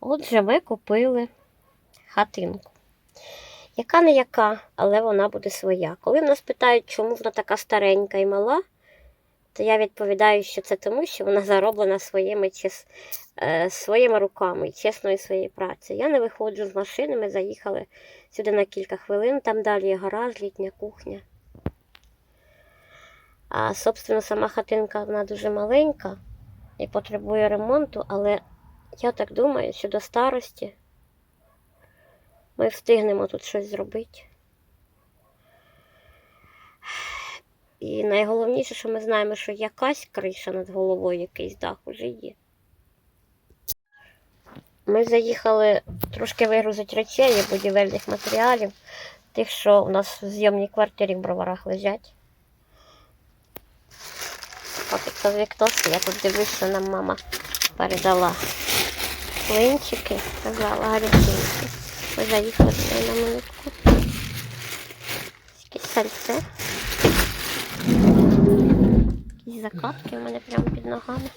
Отже, ми купили хатинку. Яка не яка, але вона буде своя. Коли в нас питають, чому вона така старенька і мала, то я відповідаю, що це тому, що вона зароблена своїми, чес... е, своїми руками, чесною своєю працею. Я не виходжу з машини, ми заїхали сюди на кілька хвилин, там далі є гараж, літня кухня. А, собственно, сама хатинка вона дуже маленька і потребує ремонту, але я так думаю, що до старості ми встигнемо тут щось зробити. І найголовніше, що ми знаємо, що якась криша над головою, якийсь дах уже є. Ми заїхали трошки вигрузити речей і будівельних матеріалів, тих, що у нас в зйомній квартирі в броварах лежать. Це вікторці, я тут дивлюся, нам мама передала клинчики, казала гарячинки. Ми їх до на минутку. Якесь сальце. Якісь закладки у мене прямо під ногами.